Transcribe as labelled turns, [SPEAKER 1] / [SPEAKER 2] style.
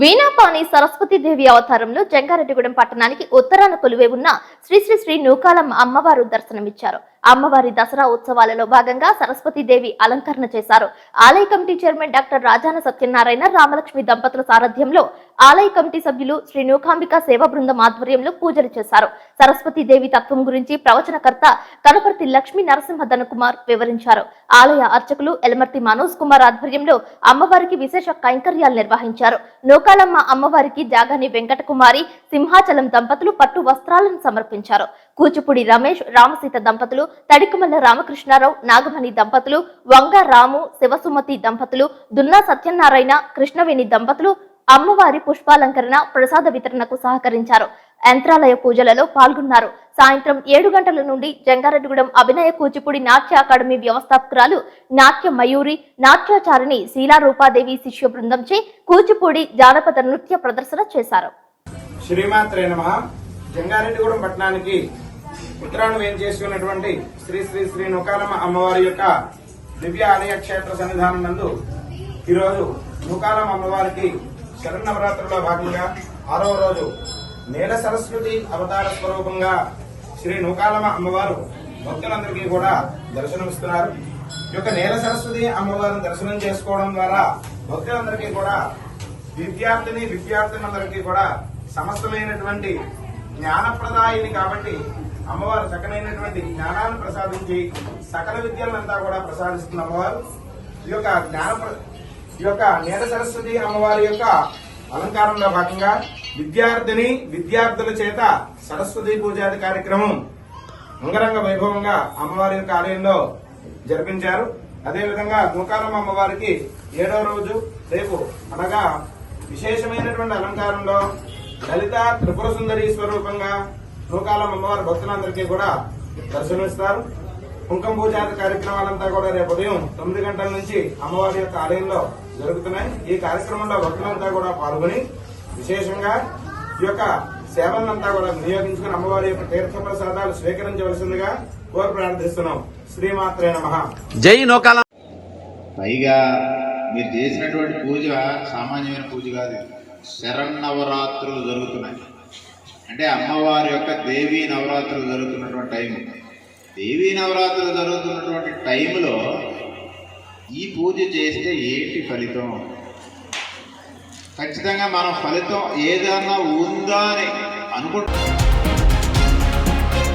[SPEAKER 1] వీణాపాణి సరస్వతి దేవి అవతారంలో జంగారెడ్డిగూడెం పట్టణానికి ఉత్తరాన కొలువే ఉన్న శ్రీ శ్రీ శ్రీ నూకాలమ్మ అమ్మవారు దర్శనమిచ్చారు. అమ్మవారి దసరా ఉత్సవాలలో భాగంగా సరస్వతి దేవి అలంకరణ చేశారు. ఆలయ committee chairman doctor Rajana Satyanarayana Ramalakshmi దంపతుల సారథ్యంలో ఆలయ కమిటీ సభ్యులు శ్రీ నూకాంబిక సేవా బృందం ఆధ్వర్యంలో పూజలు చేశారు. సరస్వతి దేవి తత్వం గురించి ప్రవచనకర్త కనపర్తి లక్ష్మీ నరసింహ ధనకుమార్ వివరించారు. ఆలయ అర్చకులు ఎలమర్తి మనోజ్ కుమార్ ఆధ్వర్యంలో అమ్మవారికి విశేష కైంకర్యాలు నిర్వహించారు. నూకాలమ్మ అమ్మవారికి జాగాని వెంకటకుమారి సింహాచలం దంపతులు పట్టు వస్త్రాలను సమర్పించారు. కూచిపూడి రమేష్ రామసీత దంపతులు తడికమల్ల రామకృష్ణారావు నాగమణి దంపతులు వంగ రాము శివసుమతి దంపతులు దున్నా సత్యనారాయణ కృష్ణవేణి దంపతులు అమ్మవారి పుష్పాలంకరణ ప్రసాద వితరణకు సహకరించారు. యంత్రాలయ పూజలలో పాల్గొన్నారు. సాయంత్రం ఏడు గంటల నుండి జంగారెడ్డిగూడెం అభినయ కూచిపూడి నాట్య అకాడమీ వ్యవస్థాపకురాలు నాట్య మయూరి నాట్యాచారిణి శీలా రూపాదేవి శిష్య బృందంచే కూచిపూడి జానపద నృత్య ప్రదర్శన చేశారు.
[SPEAKER 2] శ్రీమాత్రే నమ. జంగారెడ్డిగూడెం పట్టణానికి ఉత్తరాయణ వేం చేసి ఉన్నటువంటి శ్రీ శ్రీ శ్రీ నూకాలమ్మ అమ్మవారి యొక్క దివ్య ఆలయ క్షేత్ర సన్నిధానం నందు ఈరోజు నూకాలమ్మ అమ్మవారికి శరన్నవరాత్రుల్లో భాగంగా ఆరవ రోజు నేల సరస్వతి అవతార స్వరూపంగా శ్రీ నూకాలమ్మ అమ్మవారు భక్తులందరికీ కూడా దర్శనమిస్తున్నారు. ఈ యొక్క నేల సరస్వతి అమ్మవారిని దర్శనం చేసుకోవడం ద్వారా భక్తులందరికీ కూడా విద్యార్థిని విద్యార్థులందరికీ కూడా సమస్తమైనటువంటి జ్ఞానప్రదాయిని కాబట్టి అమ్మవారు చక్కనైనటువంటి జ్ఞానాన్ని ప్రసాదించి సకల విద్యలంతా కూడా ప్రసాదిస్తున్న అమ్మవారు. ఈ యొక్క జ్ఞాన ఈ యొక్క నేల సరస్వతి అమ్మవారి యొక్క అలంకారంలో భాగంగా విద్యార్థిని విద్యార్థుల చేత సరస్వతి పూజాది కార్యక్రమం అంగరంగ వైభవంగా అమ్మవారి యొక్క ఆలయంలో జరిపించారు. అదేవిధంగా గోకారం అమ్మవారికి ఏడో రోజు రేపు అనగా విశేషమైనటువంటి అలంకారంలో లలిత త్రిపుర సుందరి స్వరూపంగా నూకాలమ్మ అమ్మవారి భక్తులందరికీ కూడా దర్శనమిస్తారు. కుంకుమ పూజాది కార్యక్రమాలంతా కూడా రేపు ఉదయం తొమ్మిది గంటల నుంచి అమ్మవారి యొక్క ఆలయంలో జరుగుతున్నాయి. ఈ కార్యక్రమంలో భక్తులంతా కూడా పాల్గొని విశేషంగా ఈ యొక్క సేవలంతా కూడా వినియోగించుకుని అమ్మవారి యొక్క తీర్థ ప్రసాదాలు స్వీకరించవలసిందిగా కోరి ప్రార్థిస్తున్నాం. శ్రీమాత్రే నమః.
[SPEAKER 3] జై నోకాల
[SPEAKER 4] పైగా మీరు చేసినటువంటి పూజ సామాన్యమైన పూజ కాదు. శరన్నవరాత్రులు జరుగుతున్నాయి. అంటే అమ్మవారి యొక్క దేవీ నవరాత్రులు జరుగుతున్నటువంటి టైం. దేవీ నవరాత్రులు జరుగుతున్నటువంటి టైంలో ఈ పూజ చేస్తే ఏంటి ఫలితం? ఖచ్చితంగా మనం ఫలితం ఏదన్నా ఉందా అని అనుకుంటున్నాం